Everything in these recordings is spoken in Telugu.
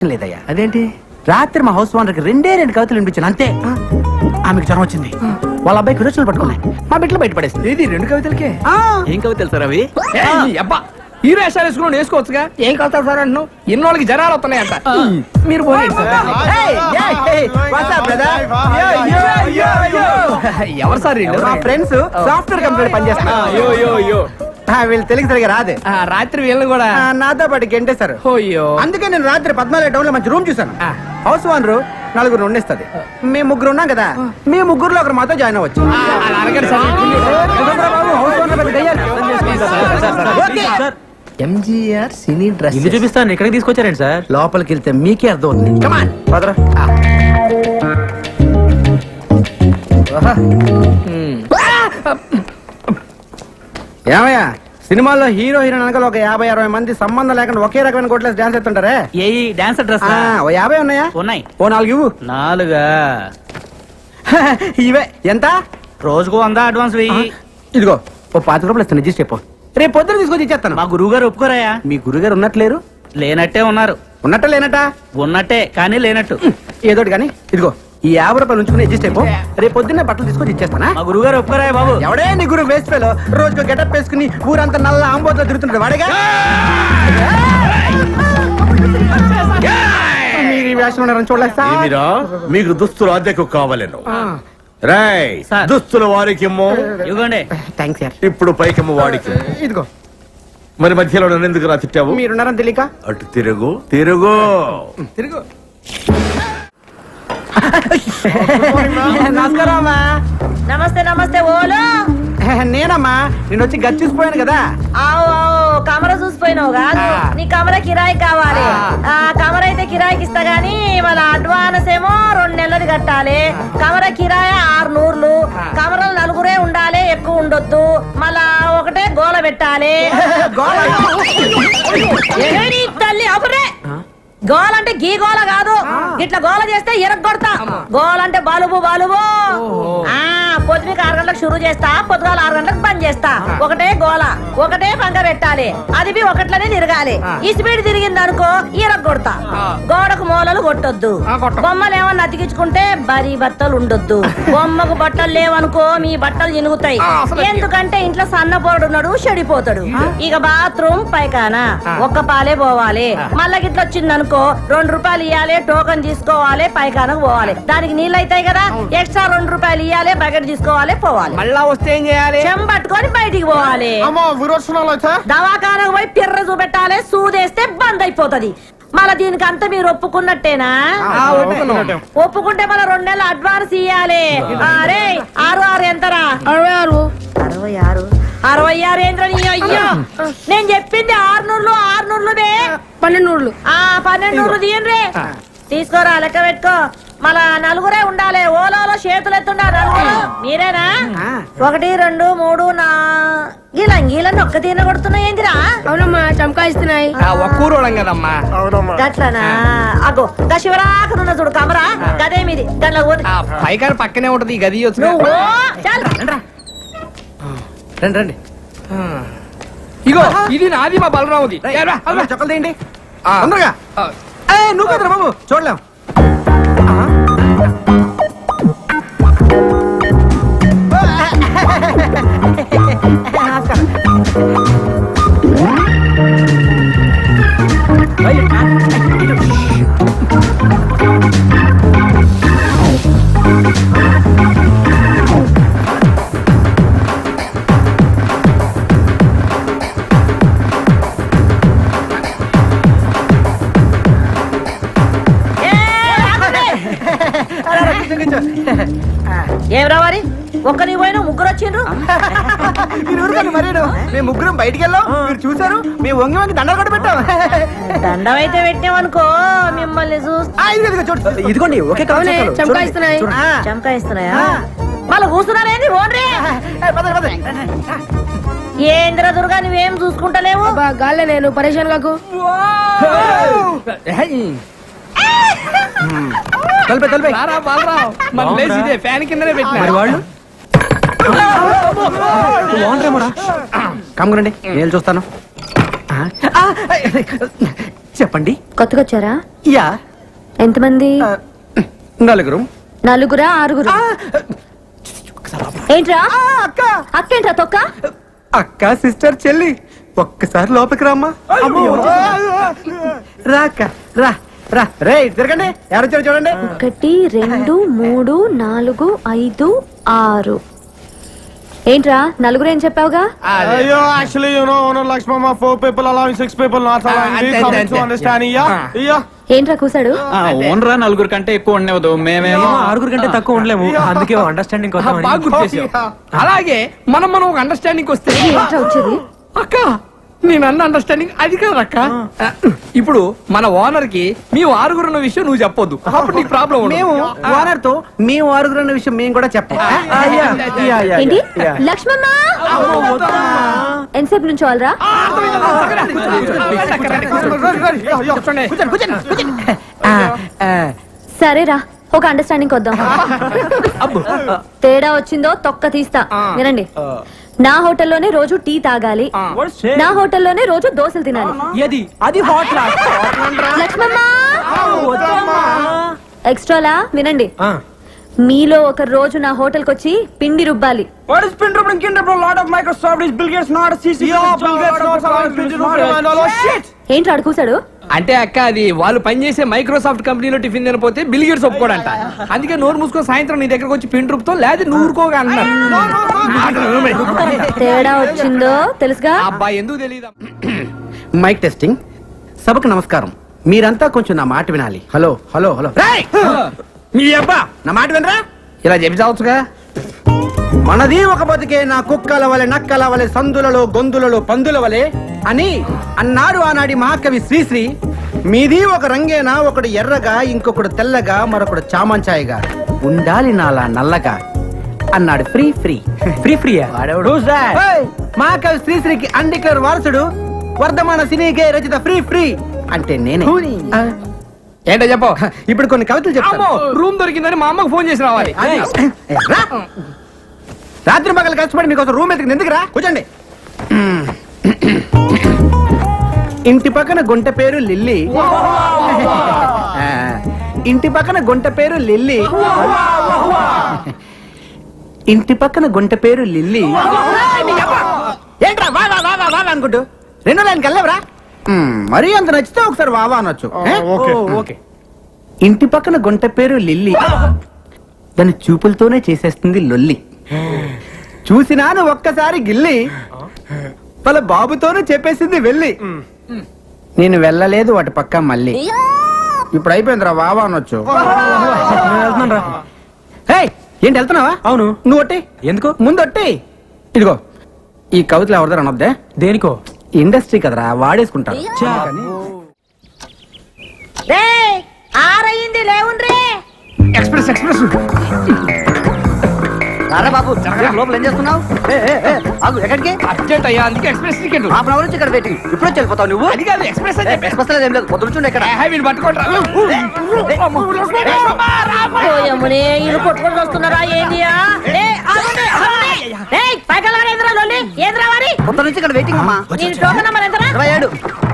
లేదయ్యా. అదేంటి? రాత్రి మా హౌస్ ఓనర్కి రెండే రెండు కవితలు వినిపించాను అంతే. ఆమెకు జ్వరం వచ్చింది. వాళ్ళ అబ్బాయి కురచులు పట్టుకున్నాయి. మా బిడ్డలు బయటపడేసింది ఏది రెండు కవితలకే? ఆ, ఏం కవితలు సార్ అవి? అబ్బా ఈ వేషాలు వేసుకుని వేసుకోవచ్చుగా ఏం కలుతారు సార్ అంటున్నావు? ఇన్నోళ్ళకి జనాలు వస్తున్నాయంట. మీరు. ఎవరు సార్? మా ఫ్రెండ్స్ సాఫ్ట్వేర్ కంపెనీ పనిచేస్తున్నారు. వీళ్ళు తెలుగు సరిగా రాదే. ఆ, రాత్రి వీళ్ళని కూడా ఆ, నాతో పాటు గెంటేశారు అయ్యో అందుకే నేను రాత్రి పద్నాలుగు టౌన్లో మంచి రూమ్ చూసాను ఆ. హౌస్ ఓనర్ నలుగురు ఉండేస్తుంది. మేము ముగ్గురు ఉన్నాం కదా మీ ముగ్గురులో ఒకరు మాతో జాయిన్ అవ్వచ్చు. అలా అనకండి సార్. బాబు, house owner పెద్ద దయ్యాలు. ఓకే. MGR cine dress. ఇల్లు చూపిస్తాను ఇక్కడికి తీసుకొచ్చారండి సార్? లోపలికి వెళ్తే మీకే అర్థం అవుతుంది కమాన్ పదరా. ఏమయ్యా? సినిమాల్లో హీరో హీరోయిన్ అనగా ఒక యాభై అరవై మంది సంబంధం లేకుండా ఒకే రకమైన కోట్లేసి డాన్స్ ఎత్తుంటారే ఏ డాన్సర్ డ్రెస్ ఓ యాభై ఉన్నాయా? ఉన్నాయి. ఓ నాలుగు ఇవ్వు. నాలుగా. ఇవే. ఎంత? రోజుకు వంద అడ్వాన్స్ వెయ్యి. ఇదిగో ఓ పాతి రూపాయలు ఇస్తాను రిజిస్టర్ అయిపో రేపు పొద్దున తీసుకొచ్చి ఇచ్చేస్తాను. మా గురువు గారు ఒప్పుకోరాయా? మీ గురుగారు ఉన్నట్లేరు? లేనట్టే ఉన్నారు. ఉన్నట్ట లేనట ఉన్నట్టే కానీ లేనట్టు. ఏదోటి కానీ ఇదిగో. ఈ యాభై రూపాయలు ఉంచుకుని అడ్జస్ట్ అయిపో. రేపు పొద్దున్నే బట్టలు తీసుకొచ్చి ఇచ్చేస్తానా మా గురువు గారు ఒప్పుకోరాయా బాబు? ఎవడే నీ గురు వేస్ట్ ఫెలో? రోజుకు గెటప్ వేసుకుని ఊరంతా నల్ల ఆంబోతో తిరుగుతుంటాడు. వాడేగా? మీరు ఈ వేషం ఉన్నారని చూడలేదు సార్. ఏమిరా? మీకు దుస్తులు అద్దెకు కావాలను. రాయ్ సార్. దుస్తులు వారికిమ్మో. ఇవ్వండి. Thanks sir. ఇప్పుడు పైకిమ్మ వాడికి. ఇదిగో. మరి మధ్యలో నన్ను ఎందుకు రా తిట్టావు? మీరున్నారని తెలియక అటు తిరుగు తిరుగు. తిరుగు. నమస్కారం అమ్మా నమస్తే నమస్తే ఓలో. నేనమ్మా నేను వచ్చి గది చూసిపోయాను కదా. ఆవు ఆవు కమర చూసిపోయినావు కాదు. నీ కమర కిరాయి కావాలి. ఆ. కమర అయితే కిరాయికి ఇస్తా గానీ మళ్ళీ అడ్వాన్స్ ఏమో రెండు నెలలు కట్టాలి. కమర కిరాయి ఆరు నూర్లు. కమరలు నలుగురే ఉండాలి ఎక్కువ ఉండొద్దు. మళ్ళా ఒకటే గోల పెట్టాలి. తల్లి గోల అంటే గీ గోల కాదు. ఇట్లా గోల చేస్తే ఎరగొడతా గోల అంటే బలుబు బలుబు. ఆ పొద్దునకి ఆరు గంటలకు షురు చేస్తా పొద్దుగాల ఆరు గంటలకు బంద్ చేస్తా. ఒకటే గోల ఒకటే పంగ పెట్టాలి. అది బి ఒకట్లనే తిరగాలి. ఈ స్పీడ్ తిరిగింది అనుకో ఎరగొడతా గోడకు మూలలు కొట్టొద్దు. బొమ్మలు ఏమన్నా అతికించుకుంటే బరీ బట్టలు ఉండొద్దు. బొమ్మకు బట్టలు లేవనుకో మీ బట్టలు చినుగుతాయి ఎందుకంటే ఇంట్లో సన్నపోడు ఉన్నాడు చెడిపోతాడు. ఇక బాత్రూమ్ పైకానా ఒక్క పాలే పోవాలి. మళ్ళా గిట్ల వచ్చిందనుకో రెండు రూపాయలు ఇవ్వాలి టోకన్ తీసుకోవాలి పైకానకు పోవాలి. దానికి నీళ్ళు అవుతాయి కదా ఎక్స్ట్రా రెండు రూపాయలు ఇవ్వాలి బకెట్ తీసుకోవాలి పోవాలి. మళ్ళా వస్తే ఏం చేయాలి? చెంబట్టుకొని బయటికి పోవాలి. దవాఖానకు పోయి పిర్ర చూపెట్టాలి సూదేస్తే బంద్ అయిపోతది. మళ్ళా దీనికి అంతా మీరు ఒప్పుకున్నట్టేనా? ఆ, ఒప్పుకున్నాం. ఒప్పుకుంటే మన రెండు నెలలు అడ్వాన్స్ ఇయ్యాలి. అరే ఆరు ఆరు ఎంతరా? అరవై ఆరు. అరవై ఆరు. అరవై ఆరు ఏంద్రా అయ్యో! నేను చెప్పింది ఆరు నూర్లు ఆరు నూర్లునే పన్నెండు నూర్లు ఆ. పన్నెండు నూర్లు తీయండి తీసుకోరా లెక్క పెట్టుకో. మళ్ళా నలుగురే ఉండాలి. ఓలోలో చేతులు ఎత్తుండా నలుగురు మీరేనా? ఒకటి రెండు మూడు నా గీల గీలని ఒక్క తీన కొడుతున్నాయి ఏందిరా? అవునమ్మా చమకాయిస్తున్నాయి ఆ, ఒక్క ఊరోళం కదమ్మా గట్లనా అగో గా శివరాకనున్న చూడు కమరా గదే మీది దాంట్లో పోతే. ఆ పైకాని పక్కనే ఉంటది గది వచ్చి రండి రండి. ఇగో ఇది నాది మా బలరాముది. చొక్కలు తీయండి. ఆ. తొందరగా. నువ్వు కదరా బాబు? చూడలేం. ఏం రావాలి ఒక్కరి పోయిన ముగ్గురు వచ్చిండ్రు? మీరు ఊరుకోండి మరేను. మేము ముగ్గురం బయటికి వెళ్ళాం. మీరు చూసారు మేము వంగి వంగి దండలు కూడా పెట్టాం. దండం అయితే పెట్టామనుకో మిమ్మల్ని చూడు. ఇదిగోండి ఒకే చమకాయిస్తున్నాయి. చంకాయిస్తున్నాయా మళ్ళీ కూర్చున్నారేంది? ఓన్రే? ఏంద్ర దుర్గా నువ్వేం చూసుకుంటలేవు? అబ్బా గాల్లే నేను పరేషాన్ కాకు. తలపే తలపే. రారా బలరావు. మన ప్లేస్ ఇదే. ఫ్యాన్ కిందనే పెట్టినా. మరి వాళ్ళు? నేను చూస్తాను. ఆ, ఆ, చెప్పండి. కొత్తగా వచ్చారా? యా. ఎంతమంది? ఆ, నలుగురు. నలుగురా ఆరుగురు? ఏంట్రా? ఆ, అక్క. అక్కేంట్రా తొక్క? అక్క సిస్టర్ చెల్లి. ఒక్కసారి లోపలికి రామ్మా. అమ్మో, రా అక్క. రా. రా. రే తిరగండి. ఎవరు వచ్చారు చూడండి. ఒకటి రెండు మూడు నాలుగు ఐదు ఆరు. ఏంట్రా నలుగురు ఏం చెప్పావుగా? four people allowing six people not allowing. అంతే, We come అంతే, to అంతే. understand. Yeah, yeah. ఏంట్రా కూసాడు? ఓనరా నలుగురు కంటే ఎక్కువ ఉండవద్దు మేమేమో ఆరుగురు కంటే తక్కువ ఉండలేము. అందుకే అండర్స్టాండింగ్ అలాగే మనం మనం ఒక అండర్స్టాండింగ్ వస్తే ఏంట్రా వచ్చేది? అక్క నేను అన్న అండర్స్టాండింగ్ అది కాదు అక్క ఇప్పుడు మన ఓనర్కి మేము ఆరుగురు ఉన్న విషయం నువ్వు చెప్పొద్దు. అప్పుడు నీకు ప్రాబ్లం మేము ఓనర్తో మేము ఆరుగురు అన్న విషయం మేము కూడా చెప్పాం. ఆ, యా, యా, యా, ఏంటి? యా. లక్ష్మమ్మ! ఎంతసేపు నుంచి వాళ్ళరా? సరేరా ఒక అండర్స్టాండింగ్ వద్దాం తేడా వచ్చిందో తొక్క తీస్తా. వినండి. నా హోటల్లోనే రోజు టీ తాగాలి. నా హోటల్లోనే రోజు దోశలు తినాలి. ఏది? అది హాట్ రా లక్ష్మమ్మ ఎక్స్ట్రాలా? వినండి. మీలో ఒక రోజు నా హోటల్ వచ్చి పిండి రుబ్బాలి what is bro lot of Microsoft is Bill Gates not. Oh. ఏంటి అడుగుసాడు అంటే అక్క అది వాళ్ళు పనిచేసే మైక్రోసాఫ్ట్ కంపెనీలో టిఫిన్ తినపోతే బిల్ గేట్స్ ఒప్పుకోడంట. అందుకే నోరు మూసుకొని సాయంత్రం నీ దగ్గరకు వచ్చి పిండి రూపుతో లేదా అన్నారు తేడా వచ్చిందో తెలుసుగా? అబ్బాయి ఎందుకు తెలియదు మైక్ టెస్టింగ్ సభకు నమస్కారం. మీరంతా కొంచెం నా మాట వినాలి. Hello hello hello. రేయ్! మీ అబ్బా నా మాట వినరా? ఇలా చెప్పి చావచ్చుగా? మనది ఒక బతికే నా కుక్కల వలె నక్కల వలె సందులలో గొంతులలో పందుల వలె అని అన్నాడు ఆనాడి మహాకవి శ్రీశ్రీ. మీది ఒక రంగేనా ఒకడు ఎర్రగా ఇంకొకడు తెల్లగా మరొకడు చామంచాయిగా. ఉండాలి నాలా నల్లగా అన్నాడు ఫ్రీ ఫ్రీ. Free free! మహాకవి శ్రీశ్రీకి అండికర్ వారసుడు వర్ధమాన సినీకే రచిత ఫ్రీ ఫ్రీ అంటే నేనే. ఏంటో చెప్పు. ఇప్పుడు కొన్ని కవితలు చెప్తాను. రూమ్ దొరికిందని మా అమ్మకు ఫోన్ చేసి రావాలి. రా. రాత్రి పగలు కష్టపడి మీకు రూమ్ ఎత్తుకుని ఎందుకు రా కూర్చోండి. ఇంటి పక్కన గుంట పేరు లిల్లీ. ఆ, ఇంటి పక్కన గుంట పేరు లిల్లీ. ఇంటి పక్కన గుంట పేరు లిల్లీ. ఏంట్రా వా వా వా వా వా వా అనుకుంటూ. రెండో లైన్కి వెళ్ళవరా? మరీ అంత నచ్చితే ఒకసారి వావా అనొచ్చు ఏ? okay. ఓకే ఇంటి పక్కన గుంట పేరు లిల్లీ దాని చూపులతోనే చేసేస్తుంది లొల్లి చూసినాను ఒక్కసారి గిల్లి వాళ్ళ బాబుతోనే చెప్పేసింది వెళ్ళి నేను వెళ్ళలేదు వాటి పక్క మళ్ళీ ఇప్పుడు అయిపోయిందిరా వావా అనొచ్చు ఏంటి వెళ్తున్నావా అవును నువ్వు ఒట్టి ఎందుకు ముందు ఒట్టి ఇదిగో ఈ కవితలు ఎవరిదారు అనొద్దే దేనికో ఇండస్ట్రీ కదరా వాడేసుకుంటారు ఆరయింది లేవుండ్రే ఎక్స్ప్రెస్ ఎక్స్ప్రెస్ రారా బాబు లోపల ఏం చేస్తున్నావు ఎక్కడికి అర్జెంట్ అయ్యా అందుకే ఎక్స్ప్రెస్ టికెట్ హాఫ్ అవర్ నుంచి ఇక్కడ వెయిటింగ్ ఇప్పుడు వెళ్ళిపోతావు నువ్వు అది కాదు ఎక్స్ప్రెస్ అని చెప్పేసి బస్సులో ఏం లేదు ఇక్కడ పట్టుకోండి ఇల్లు కొట్టుకొని వస్తున్నారా ఏంటియా ఏ, ఆగండి, ఆగండి. ఏయ్, పైకి వెళ్ళగానే ఏందిరా లొల్లి? ఏందిరా పొద్దు నుంచి ఇక్కడ వెయిటింగ్ అమ్మా నీ టోకెన్ నంబర్ ఎంతరా? ఇరవై ఏడు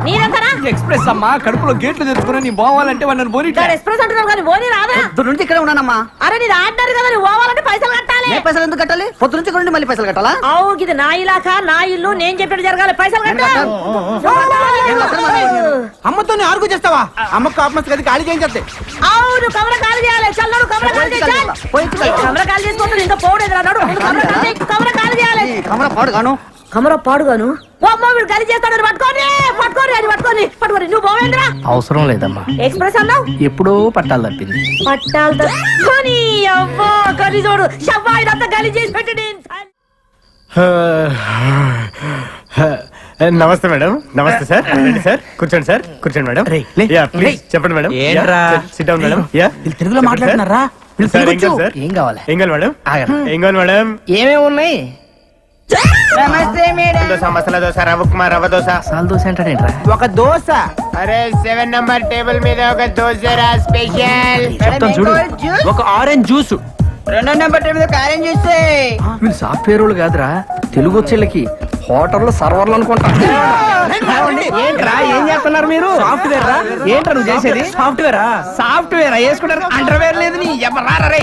నీదెంతరా? ఎక్స్ప్రెస్ అమ్మా కడుపులో గేట్లు తెచ్చుకుని నీ పోవాలంటే వాళ్ళని పోనీ దాని ఎక్స్ప్రెస్ అంటున్నావు కానీ ఓనీ రాదా పొద్దు నుంచి ఇక్కడే ఉన్నానమ్మా అరే నీది ఆర్డర్ కదా నువ్వు పోవాలంటే పైసలు కట్టాలి ఏ పైసలు ఎందుకు కట్టాలి పొద్దు నుంచి ఇక్కడ ఉండి మళ్ళీ పైసలు కట్టాలా అవు ఇది నా ఇలాకా నా ఇల్లు నేను చెప్పినట్టు జరగాలి పైసలు కట్టు అమ్మతో ఆర్గు చేస్తావా అమ్మ కాపమస్ గది ఖాళీ చేయించేస్తే అవును కమర కాలు చేయాలి చల్లడు కమర కాలు చేయాలి కమర కాలు చేసుకోవద్దు ఇంకా పోవడేది రాడు కమర కాలు చేయాలి కమరా పాడు గాను కమర పాడుగాను. వీడు గలి చేస్తాడు పట్టుకోని పట్టుకోని అది పట్టుకోని. పట్టుకోని నువ్వు పోవేంద్రా? అవసరం లేదమ్మా. ఎక్స్ప్రెస్ అన్నావు? ఎప్పుడో పట్టాలు తప్పింది. పట్టాలు అవ్వో గలి చూడు. షవ్వా ఇదంతా గలి చేసి పెట్టి నమస్తే మేడం. నమస్తే సార్. సార్. కూర్చోండి సార్. కూర్చోండి మేడం. ప్లీజ్ చెప్పండి మేడం. ఏంట్రా? Sit down madam. తెలుగులో మాట్లాడుతున్నారా? ఏం కావాలి? ఏం కావాలి మేడం. ఏం కావాలి మేడం? ఏమేమి ఉన్నాయి? దోశ మసాలా దోశ రవ్వ ఉప్మా రవ్వ దోశ. సాల్ దోశ అంటాడేంట్రా ఒక దోశ. అరే సెవెన్ నంబర్ టేబుల్ మీద ఒక దోశ రా స్పెషల్. చెప్తాను చూడు. ఒక ఆరెంజ్ జ్యూస్. రెండో నెంబర్ టేబుల్ కారం చూస్తే. వీళ్ళు సాఫ్ట్వేర్ వాళ్ళు కాదురా. తెలుగు వచ్చేళ్ళకి హోటల్లో సర్వర్లు అనుకుంటా. ఏంట్రా? ఏం చేస్తున్నారు మీరు? సాఫ్ట్వేర్ రా? ఏంట్రా నువ్వు చేసేది? సాఫ్ట్వేర్ సాఫ్ట్వేర్ వేసుకుంటారు. అండర్వేర్ లేదు నీ ఎవరా రే?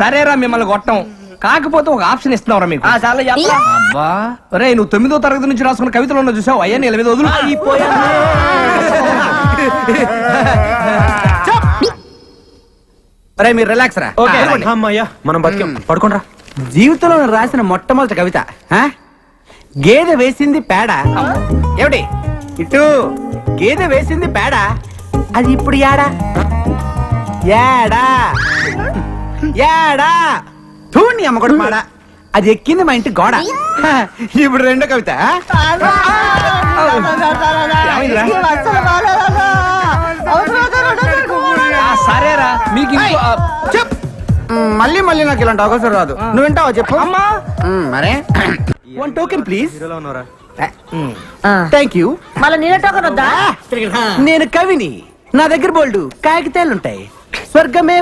సరేరా మిమ్మల్ని కొట్టం. కాకపోతే ఒక ఆప్షన్ ఇస్తున్నావురా మీకు. అబ్బా రే నువ్వు తొమ్మిదో తరగతి నుంచి రాసుకున్న కవితలు ఉన్న చూసావు? అయ్యా నీళ్ళ మీద వదులు. రే మీరు రిలాక్స్ రా. పడుకోండి. అమ్మయ్యా. మనం బతికాం. పడుకోండ్రా. జీవితంలో నేను రాసిన మొట్టమొదటి కవిత ఆ? గేదె వేసింది పేడ. ఏమిటి? ఇటు గేదె వేసింది పేడ. అది ఇప్పుడు యాడా యాడా యాడా తూణి అమ్మకొడు మాడ. అది ఎక్కింది మా ఇంటి గోడ. ఇప్పుడు రెండో కవిత. సరేరా. మీకు ఇంకో చెప్ మళ్ళీ మళ్ళీ నాకు ఇలాంటి అవకాశం రాదు. నువ్వు వింటావా చెప్పు? అమ్మా. మరే. వన్ టోకెన్ ప్లీజ్ ఆ, థ్యాంక్ యూ మళ్ళీ నీళ్ళ టోకన్ వద్దా? నేను కవిని. నా దగ్గర బోల్డు కాగితాలు ఉంటాయి స్వర్గమే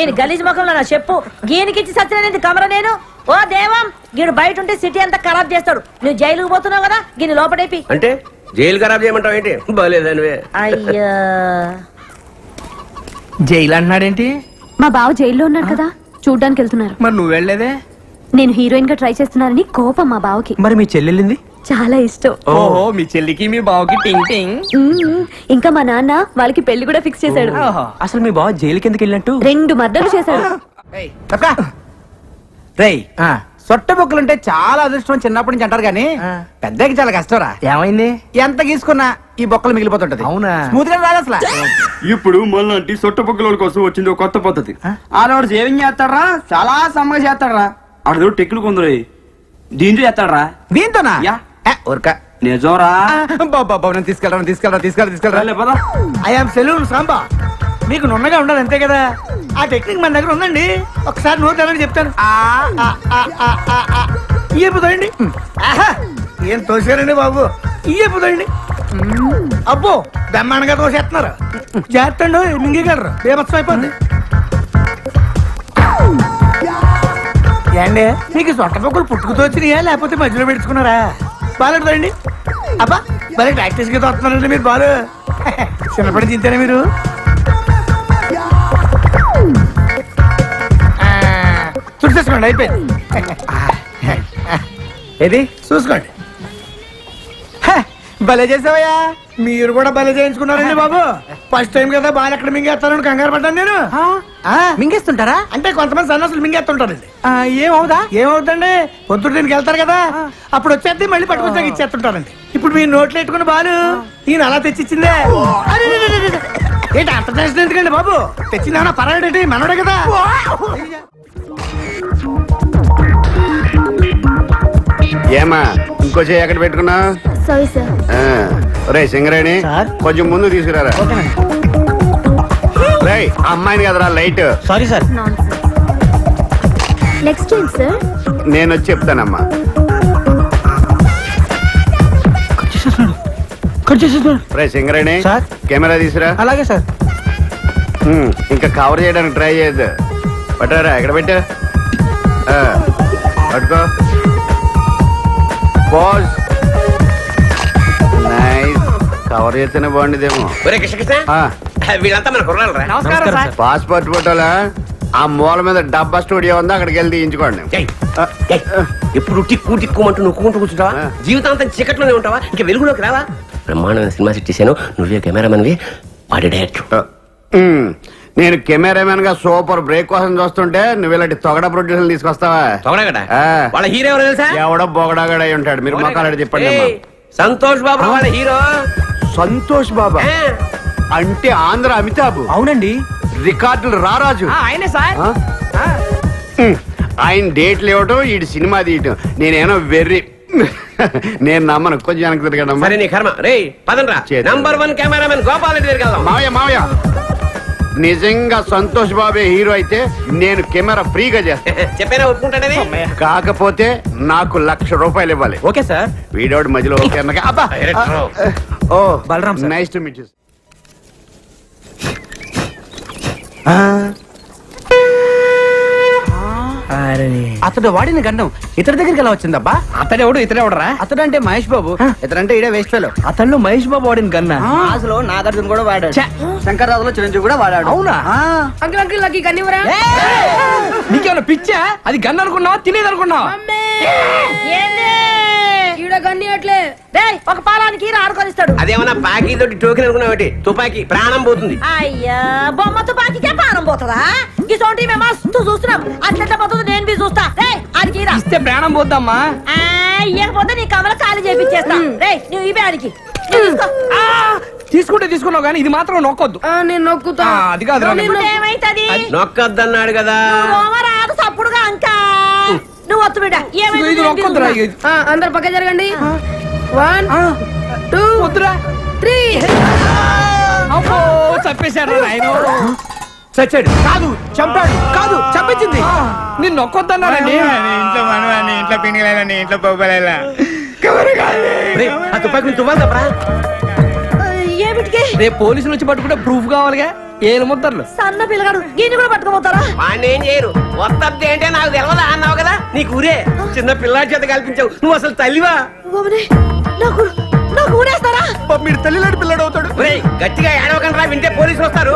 ఈయన గలీజ్ ముఖంలో నా చెప్పు. గీనికిచ్చి సత్యనేది కమర నేను? ఓ దేవం గీడు బయట ఉంటే సిటీ అంతా ఖరాబ్ చేస్తాడు. నువ్వు జైలుకు పోతున్నావు కదా గీని లోపడేపి అంటే జైలు ఖరాబ్ చేయమంటావు ఏంటి? బాలేదనివే అయ్యా. జైలు అంటున్నాడేంటి మా బావ జైల్లో ఉన్నారు కదా చూడ్డానికి వెళ్తున్నారు. మరి నువ్వు వెళ్ళలేదే? నేను హీరోయిన్గా ట్రై చేస్తున్నానని కోపం మా బావకి. మరి మీ చెల్లెళ్ళింది చాలా ఇష్టం. ఓహో మీ చెల్లికి మీ బావకి టింగ్ టింగ్. మ్మ్. ఇంకా మా నాన్న వాళ్ళకి పెళ్ళి కూడా ఫిక్స్ చేశాడు. అసలు మీ బావ జైలుకి ఎందుకు వెళ్ళినట్టు? రెండు మర్డర్లు చేశాడు. రేయ్ సొట్ట బొక్కలుంటే చాలా అదృష్టం చిన్నప్పటి నుంచి అంటారు కానీ పెద్దకి చాలా కష్టంరా. ఏమైంది? ఎంత గీసుకున్నా ఈ బొక్కలు మిగిలిపోతుంటది. అవునా? స్మూత్గా రాదు అసలు. ఇప్పుడు మళ్ళీ సొట్ట పొక్కల కోసం వచ్చింది ఒక కొత్త పద్ధతి. ఆడవాడు సేవింగ్ చేస్తాడరా? చాలా సమ్మగా చేస్తాడరా. ఆడదో టెక్లు కొందరు. దీంతో చేస్తాడరా? దీంతోనా? యా. ఊరక. నిజంరా? బాబా నేను తీసుకెళ్ళరా తీసుకెళ్ళరా తీసుకెళ్ళరా తీసుకెళ్ళరా ఐఎమ్ సెలూన్ సాంబా. మీకు నున్నగా ఉండాలి అంతే కదా? ఆ టెక్నిక్ మన దగ్గర ఉందండి. ఒకసారి నోట్ తెలని చెప్తాను. ఆ, ఆ, ఆ, ఆ, ఆ, ఆ. ఈ ఏపు తోయండి. ఆహా, ఏం తోసారండి బాబు? ఈ ఏపు తోయండి. అబ్బో బ్రహ్మాండంగా తోసేస్తున్నారు. చేస్తండు మింగగలరు బేమత్సం అయిపోద్ది. ఏండి మీకు సొట్ట పొక్కులు పుట్టుకుతో వచ్చినాయా లేకపోతే మధ్యలో పెట్టుకున్నారా? బాగా తోయండి అబ్బా మరి ప్రాక్టీస్గా తోస్తున్నారండి మీరు బాలు. చిన్నప్పటి చింతేనే మీరు? ఆ, చూసేసుకోండి అయిపోయింది. ఏది? చూసుకోండి. భలే చేసావయ్యా. మీరు కూడా బలి చేయించుకున్నారండి బాబు. ఫస్ట్ టైం కదా బాగా ఎక్కడ మింగేస్తారని కంగారు పడ్డాను నేను. ఆ, మింగేస్తుంటారా? అంటే కొంతమంది సన్నాసులు మింగేస్తుంటారండి. ఆ, ఏమవుదా? ఏమవుతుందండి? పొద్దున్న దీనికి వెళ్తారు కదా. అప్పుడు వచ్చేది మళ్ళీ పట్టుకొచ్చాక ఇచ్చేస్తుంటారండి. ఇప్పుడు మీ నోట్లు ఎట్టుకుని బాలు ఈయన అలా తెచ్చిచ్చిందే. ఏంటి అంత టెన్షన్ ఎందుకండి బాబు? తెచ్చిందా పర్వాలేంటి మనోడే కదా. ఏమా? ఇంకో చేయి ఎక్కడ పెట్టుకున్నా? సారీ సార్ రే సింగరేణి కొంచెం ముందు తీసుకురారా? రే అమ్మాయిని కదరా లైట్. సారీ సార్ నెక్స్ట్ ఏంటి సార్ నేను వచ్చి చెప్తానమ్మా. రే సింగరేణి సార్. కెమెరా తీసురా. అలాగే సార్ ఉమ్, ఇంకా కవర్ చేయడానికి ట్రై చేయొద్దు. పట్టారా ఎక్కడ పెట్టా? ఆ, పట్టుకో. పోజ్ నైస్ కవర్ చేస్తేనే బాగుండేదేమో. ఒరే కృష్ణ ఆ, వీళ్ళంతా మన కుర్రాలరా నమస్కారం సార్. పాస్పోర్ట్ ఫోటోలా? ఆ మూల మీద డబ్బా స్టూడియో ఉంది? అక్కడికి వెళ్ళి తీయించుకోండి. ఎప్పుడు టిక్కు టిక్కుమంటూ నొక్కుంటూ కూర్చుంటావా? ఆ. జీవితాంతం చీకట్లోనే ఉంటావా? ఇంకా వెలుగులోకి రావా? బ్రహ్మాండమైన సినిమా సెట్ చేశాను. నువ్వే కెమెరామెన్వి. వాడి డైరెక్టర్ ఉమ్, నేను కెమెరామెన్గా సూపర్ బ్రేక్ కోసం చూస్తుంటే నువ్వు ఇలాంటి తొగడ ప్రొడ్యూసర్ తీసుకొస్తావా? తొగడగడ? ఆ. వాళ్ళ హీరో ఎవరో తెలుసా? ఎవడో బొగడాగడై ఉంటాడు. మీరు మొక్కలాడి చెప్పండి అమ్మా. సంతోష్ బాబు వాళ్ళ హీరో. సంతోష్ బాబా? అంటే ఆంధ్ర అమితాబ్. అవునండి. రికార్డులు రారాజు ఆయనే సార్. ఆ? ఉమ్, ఆయన డేట్లు ఇవ్వటం ఈ సినిమా తీయటం. నేనేమో వెర్రి. నేను నమ్మను. కొంచెం వెనక్కి తిరగడమ్మా సరే నీ కర్మ. రే పదండ్రా. చేద్దాం. Number one cameraman Gopal Reddy దగ్గరికి వెళ్దాం. మావయ్య మావయ్య. నిజంగా సంతోష్ బాబే హీరో అయితే నేను కెమెరా ఫ్రీగా చేస్తాను ఒప్పుకుంటాడని? కాకపోతే నాకు లక్ష రూపాయలు ఇవ్వాలి. Okay sir. వీడోడు మధ్యలో ఓకే అన్నాక, అబ్బా director. Oh Balaram sir. Nice to meet you అతడు వాడిన గండం ఇతడి దగ్గరికి ఎలా వచ్చిందబ్బా? అతడెవడు? ఇతడెవడరా? అతడు అంటే మహేష్ బాబు. ఇతడంటే ఇడే వేస్ట్ ఫెలో. అతను మహేష్ బాబు వాడిన గన్నా. అసలు నాగార్జున కూడా వాడాడు. శంకర్రాజులో చిరంజీవి కూడా వాడాడు. అవునా? అంకుల్ అంకుల్ నాకు కన్నివరా నీకేమైనా పిచ్చా? అది గన్ అనుకున్నావా? తినేది అనుకున్నావా? ఈడ గన్ని అట్లే రేయ్ ఒక పాలానికి ఆడుకొనిస్తాడు అదేమన్నా పాకీ తోటి టోకెన్ అనుకున్నావు తుపాకీ ప్రాణం పోతుంది. అయ్యా బొమ్మ తుపాకీకే పానం పోతుందా? ఈ చోటి మేము మస్తు చూస్తున్నాం. అట్లెట్లా పోతుంది నేను బి చూస్తా. రే ఆడికి ఇరా. ఇస్తే ప్రాణం పోద్దమ్మా. ఆ, ఇయ్యకపోతే నీ కమల ఖాళీ చేపించేస్తా. రే నువ్వు ఇవే ఆడికి. తీసుకుంటే తీసుకున్నావు కానీ ఇది మాత్రం నొక్కొద్దు. నేను నొక్కుతా. ఆ, అది కాదు ఏమైతది? నొక్కద్దన్నాడు కదా. నువ్వు రాదు సప్పుడుగా అంకా. నువ్వు వత్తు బిడ్డ. ఏమైంది. అందరు పక్క జరగండి. One two three. అబ్బో చంపేశాడు ఆయన చచ్చాడు కాదు చంపాడు. కాదు చంపించింది. నిన్ను నొక్కొద్దన్నాడండి ఇంట్లో మనవాణి ఇంట్లో పిండిలేదని ఇంట్లో పోగలేలా ఆ తుపాకీ నువ్వు తువ్వాలి తప్పరా ఏమిటికి రేపు పోలీసులు వచ్చి పట్టుకుంటే ప్రూఫ్ కావాలిగా? ఏలు ముద్దర్లు. సన్న పిల్లగాడు దీన్ని కూడా పట్టుకోపోతారా వాడిని ఏం చేయరు. వస్తద్ది అంటే నాకు తెలియదా అన్నావు కదా? నీకు ఊరే. చిన్న పిల్లాడి చేత కల్పించావు. నువ్వు అసలు తల్లివా? ఓమనే, నాకు నాకు ఊరేస్తారా? మీరు తల్లిలాంటి పిల్లడు అవుతాడు. గట్టిగా ఏడవకండి వింటే పోలీసులు వస్తారు.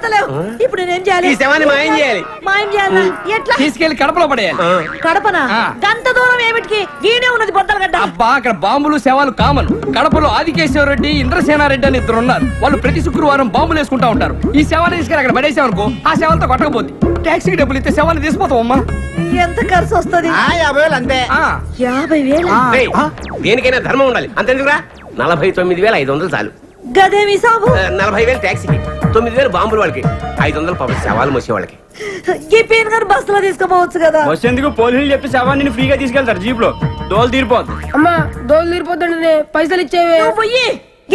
ఆడతలేవు ఇప్పుడు నేనేం చేయాలి? ఈ శవాన్ని మాయం చేయాలి. మాయం చేయాలా? ఎట్లా? తీసుకెళ్ళి కడపలో పడేయాలి. కడపనా. గంత దూరం ఏమిటికి? ఈడే ఉన్నది బొద్దలగడ్డ అబ్బా అక్కడ బాంబులు శవాలు కామన్. కడపలో ఆదికేశ్వర రెడ్డి ఇంద్రసేనారెడ్డి అని ఇద్దరు ఉన్నారు. వాళ్ళు ప్రతి శుక్రవారం బాంబులు వేసుకుంటా ఉంటారు. ఈ శవాన్ని తీసుకెళ్ళి అక్కడ పడేసామనుకో ఆ శవాలతో కొట్టకపోతే. ట్యాక్సీకి డబ్బులు ఇస్తే శవాన్ని తీసిపోతాం అమ్మా. ఎంత ఖర్చు వస్తుంది? యాభై వేలు అంతే. ఆ, యాభై వేల? దేనికైనా ధర్మం ఉండాలి. అంతెందుకురా? నలభై తొమ్మిది వేల ఐదు వందలు చాలు. గదేమి సాబు నలభై వేలు ట్యాక్సీకి తొమ్మిది వేలు బాంబులు వాళ్ళకి ఐదు వందలు పాపం శవాలు మోసే వాళ్ళకి. ఈ పేరు గారు బస్సులో తీసుకోపోవచ్చు కదా. బస్ ఎందుకు? పోలీసులు చెప్పి శవాన్ని ఫ్రీగా తీసుకెళ్తారు జీప్లో దోలు తీరిపోద్ది. అమ్మా డోలు తీరిపోతుండే పైసలు ఇచ్చేవే. పోయి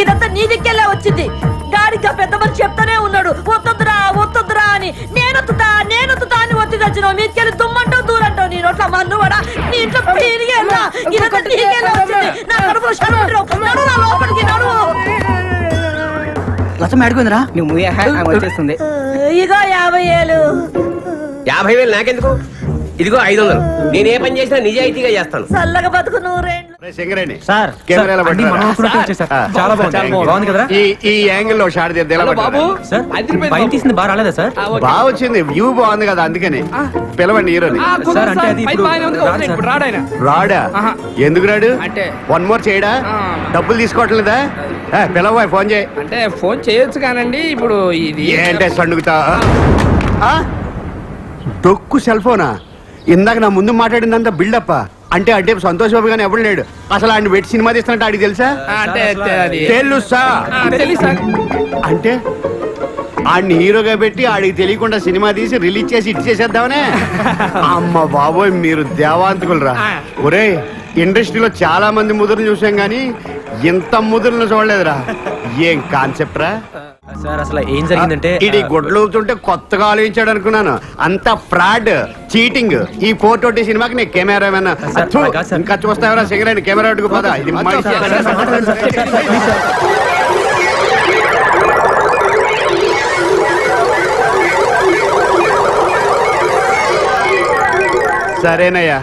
ఇదంతా నీ దిక్కెళ్ళే వచ్చింది. గాడిగా పెద్ద మనిషి చెప్తానే ఉన్నాడు. వద్దొద్దురా వద్దొద్దురా అని. నేనొత్తుతా నేనొత్తుతా అని ఒత్తి తెచ్చినావు మీకెళ్ళి దుమ్మంటావు దూరంటావు. నీ నోట్ల మన్నువాడా నీ ఇంట్లో పీరిగేలా. ఇదంతా నీకెళ్ళే వచ్చింది. నా కడుపులో షడుగుంటావు నడు నా లోపలికి నడు లచ్చం అడుగుందిరా నువ్వు వచ్చేస్తుంది. ఇగో యాభై ఏళ్ళు యాభై వేలు నాకెందుకు? ఇదిగో ఐదు వందలు నేను ఏ పని చేసినా నిజాయితీగా చేస్తాను. చల్లగా బతుకు నూరేళ్ళు రే సింగరేణి సార్ కెమెరాలో పట్టుకోరా. వచ్చేసారు. ఆ, చాలా బాగుంది. థాంక్యూ. బాగుంది కదరా? ఈ ఈ యాంగిల్లో షాట్ తీద్దాం ఎలా హలో బాబు పట్టుకోరా? సార్ అదిరిపోయింది పైన బాబు. తీసింది బాగా రాలేదా సార్? ఆ, ఓకే. బాగా వచ్చింది వ్యూ బాగుంది కదా అందుకని. పిలవండి హీరోని. ఆ, కుదరదు సార్, అంటే సార్. అది పైన ఇప్పుడు బాగానే ఉంది రాదు కదా, సార్. ఇప్పుడు రాడాయన రాడా? ఆహా. ఎందుకు రాడు? అంటే- వన్ మోర్ చేయడా? ఆ. డబ్బులు తీసుకోవట్లేదా? ఏ, పిలవబోయ్ ఫోన్ చేయి. అంటే ఫోన్ చేయొచ్చు కానండి ఇప్పుడు ఇది ఏంటే సండుగుతా? డొక్కు సెల్ ఫోనా? ఇందాక నా ముందు మాట్లాడిందంతా బిల్డప్ అంటే అంటే సంతోష్ బాబు గానీ ఎవడు లేడు. అసలు ఆయన పెట్టి సినిమా తీస్తున్నట్టు ఆడికి తెలుసా? అంటే తెలుసా? తెలుసు? అంటే ఆడిని హీరోగా పెట్టి ఆడికి తెలియకుండా సినిమా తీసి రిలీజ్ చేసి ఇట్ చేసేద్దామనే? అమ్మ బాబోయ్ మీరు దేవాంతకులరా. ఒరే ఇండస్ట్రీలో చాలా మంది ముదురుని చూసాం గానీ ఇంత ముదురుని చూడలేదురా. ఏం కాన్సెప్ట్ రా? సార్ అసలు ఏం జరిగిందంటే ఇది గుడ్లు ఊపుతుంటే కొత్తగా ఆలోచించాడు అనుకున్నాను. అంత ఫ్రాడ్ చీటింగ్ ఈ ఫోర్ ట్వంటీ సినిమాకి నేను కెమెరా. ఇంకా చూస్తావరా సిగరెట్? కెమెరా పోదా? ఇది. సరేనయ్యా.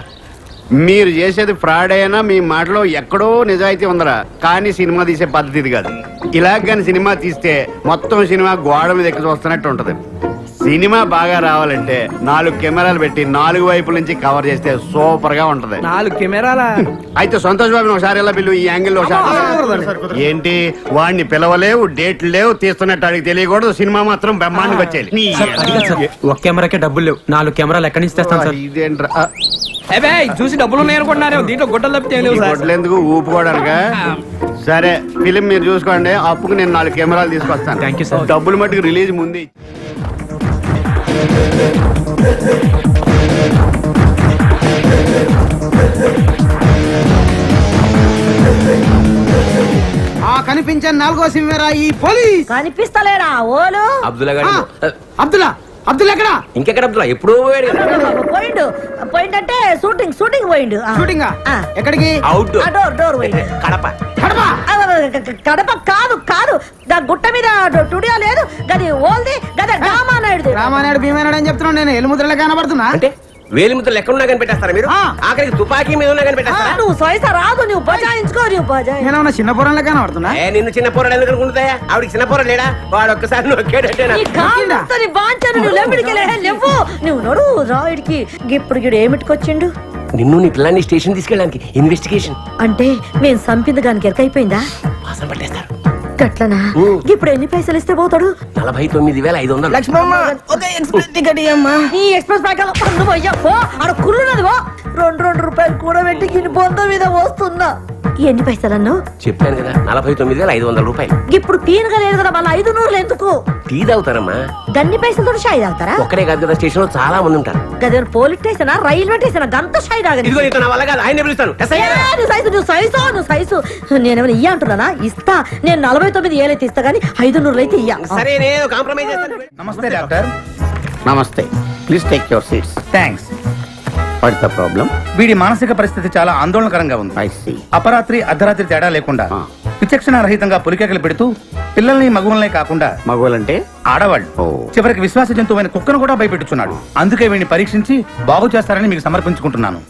మీరు చేసేది ఫ్రాడ్ అయినా మీ మాటలో ఎక్కడో నిజాయితీ ఉందరా. కానీ సినిమా తీసే పద్ధతి ఇది కాదు. ఇలా కానీ సినిమా తీస్తే మొత్తం సినిమా గోడ మీద ఎక్కి చూస్తున్నట్టు ఉంటది. సినిమా బాగా రావాలంటే నాలుగు కెమెరాలు పెట్టి నాలుగు వైపుల నుంచి కవర్ చేస్తే సూపర్గా ఉంటది. నాలుగు కెమెరాల? అయితే సంతోష్ బాబుని ఒకసారి ఎలా పిలువు? ఈ యాంగిల్లో ఒకసారి ఏంటి? వాడిని పిలవలేవు డేట్లు లేవు తీస్తున్నట్టు అడిగి తెలియకూడదు. సినిమా మాత్రం బ్రహ్మాండంగా కాదు సార్ ఒక కెమెరాకే డబ్బులు లేవు. నాలుగు కెమెరాలు ఎక్కడి నుంచి తెస్తాను సార్? ఇదేంట్రా? చూసి డబ్బులు ఉన్నాయనుకుంటున్నారు దీంట్లో గుడ్డలు తప్పితే ఈ లేవు సార్. గొడ్లెందుకు ఊపుకోవడానికా? సరే ఫిలిం మీరు చూసుకోండి. అప్పుకు నేను నాలుగు కెమెరాలు తీసుకొస్తాను. డబ్బులు మట్టుకు రిలీజ్ ముందు ఆ కనిపించే నాలుగో సింహరా ఈ పోలీస్! కనిపిస్తలేడా ఓలు? అబ్దుల్లా గారు అబ్దుల్లా అబ్దుల్ ఎక్కడా? ఇంకెక్కడ అబ్దుల్లా? ఎప్పుడో పోయాడు పోయిండు పోయిండు. అంటే షూటింగ్ షూటింగ్ పోయిండు. షూటింగా. ఎక్కడికి? అవుట్ డోర్ డోర్ పోయిండు. కడప. కడప? కడప కాదు కాదు. గుట్ట మీద టుడియో లేదు గది ఓల్ది గది డ్రామా నాయుడు రామానాయుడు భీమానాయుడు అని చెప్తున్నాడు నేను. ఎలుముద్రలో కనబడుతున్నా? అంటే వేలి ముద్దలు ఎక్కడ ఉన్నా కనిపెట్టేస్తారా మీరు. ఆఖరికి తుపాకీ మీద ఉన్నా కనిపెట్టేస్తారా? నువ్వు సైసా రాదు నువ్వు బజాయించుకో నువ్వు బజాయి నేనేమన్నా చిన్న పొరంలో కనబడుతున్నా? ఏ నిన్ను చిన్న పోరాడు ఎందుకు అనుకుంటాయా ఆవిడకి చిన్న పోరాడు లేడా? వాడు ఒక్కసారి నొక్కాడంటే బాంచాను నువ్వు లెంబడికి లేవు నువ్వు నడు రాయుడికి ఇప్పుడు గిడు ఏమిటికొచ్చిండు? నిన్ను నీ పిల్లాన్ని స్టేషన్ తీసుకెళ్ళడానికి ఇన్వెస్టిగేషన్ అంటే మేము సంపింది గానికి ఎరకైపోయిందా? వాసన పట్టేస్తారు. గట్లనా. ఇప్పుడు ఎన్ని పైసలు ఇస్తే పోతాడు? నలభై తొమ్మిది వేల ఐదు వందలు. లక్ష్మమ్మ ఒక ఎక్స్ప్రెస్ టికెట్ ఇయ్యమ్మా. నీ ఎక్స్ప్రెస్ పో. కుళ్ళున్నది రెండు రెండు రూపాయలు కూడా పెట్టి గిని బొంద మీద వస్తున్నా ఎన్ని పైసలు అన్నావు చెప్పాను కదా నలభై తొమ్మిది వేల ఐదు వందల రూపాయలు. ఇప్పుడు తీనగా లేదు కదా మళ్ళీ ఐదు నూరులు ఎందుకు? టీ తాగుతారమ్మా. గన్ని పైసలతో షాయి తాగుతారా? ఒక్కడే కాదు కదా స్టేషన్లో చాలా మంది ఉంటారు. గదేమైనా పోలీస్ స్టేషన్ రైల్వే స్టేషన్? గంత షాయి తాగని. ఇదిగో నీతో నా వల్ల కాదు ఆయన పిలుస్తాను. ఎస్ఐ ఏ, నువ్వు సైజు నువ్వు సైజు నువ్వు సైజు. నేనేమైనా ఇయ్య అంటున్నానా? ఇస్తా. నేను నలభై తొమ్మిది ఏలైతే ఇస్తా గానీ ఐదు నూరులు అయితే ఇయ్య. సరే నేను కాంప్రమైజ్ చేస్తాను. నమస్తే డాక్టర్. నమస్తే. Please take your seats. Thanks what the problem వీడి మానసిక పరిస్థితి చాలా ఆందోళనకరంగా ఉంది. ఐ సీ అపరాత్రి అర్ధరాత్రి తేడా లేకుండా. విచక్షణ రహితంగా పులికేకలు పెడుతూ పిల్లల్ని మగువల్నే కాకుండా మగవాళ్ళంటే ఆడవాళ్ళు. ఓ. చివరికి విశ్వాస జంతువైన కుక్కను కూడా భయపెట్టుచున్నాడు. అందుకే వీడిని పరీక్షించి బాగు చేస్తారని మీకు సమర్పించుకుంటున్నాను.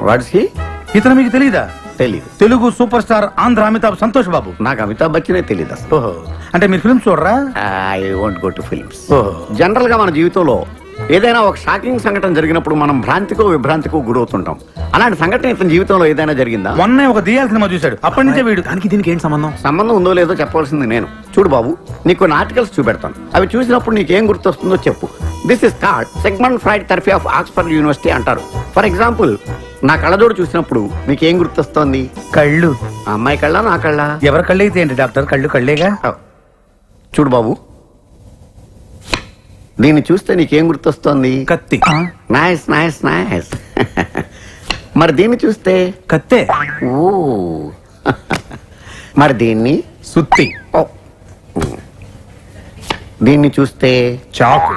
వాట్స్ హీ ఇతను మీకు తెలియదా తెలీదు. Telugu super star Andhra Amitabh Santosh Babu. నాకు అమితాబ్ బచ్చనే తెలియదు అసలు. ఓహో. అంటే మీరు ఫిల్మ్స్ చూడరా? I want go to films ఓహో. జనరల్గా మన జీవితంలో ఏదైనా ఒక షాకింగ్ సంఘటన జరిగినప్పుడు మనం భ్రాంతికో విభ్రాంతికో గురవుతుంటాం. అలాంటి సంఘటన ఇతని జీవితంలో ఏదైనా జరిగిందా? మొన్నే ఒక దియాల సినిమా చూశాడు. అప్పటి నుంచే వీడు దానికి దీనికి ఏంటి సంబంధం? సంబంధం ఉందో లేదో చెప్పవలసింది నేను. చూడు బాబు నీకు కొన్ని ఆర్టికల్స్ చూపెడతాను. అవి చూసినప్పుడు నీకేం గుర్తొస్తుందో చెప్పు. This is card segment Freud therapy of Oxford University అంటారు. ఫర్ ఎగ్జాంపుల్ నా కళ్ళజోడు చూసినప్పుడు నీకేం గుర్తొస్తోంది? కళ్ళు. అమ్మాయి కళ్ళ నా కళ్ళ? ఎవరి కళ్ళు అయితే ఏంటి డాక్టర్? కళ్ళు కళ్ళేగా? చూడు బాబు దీన్ని చూస్తే నీకేం గుర్తొస్తోంది? కత్తి. నైస్ నైస్ నైస్ మరి దీన్ని చూస్తే? కత్తే. ఓ మరి దీన్ని? సుత్తి. ఓ. దీన్ని చూస్తే? చాకు.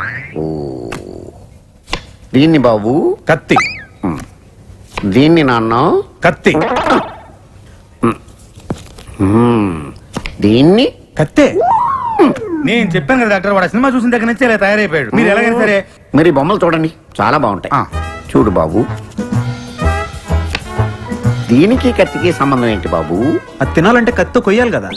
దీన్ని బాబు? కత్తి. దీన్ని నాన్న? కత్తి. దీన్ని? కత్తే. నేను చెప్పాను కదా డాక్టర్ వాడు ఆ సినిమా చూసిన దగ్గర నుంచి ఇలా తయారైపోయాడు. మీరు ఎలాగైనా సరే మరి ఈ బొమ్మలు చూడండి చాలా బాగుంటాయి. ఆ. చూడు బాబు. దీనికి కత్తికి సంబంధం ఏంటి బాబు? అది తినాలంటే కత్తి కొయ్యాలి కదా.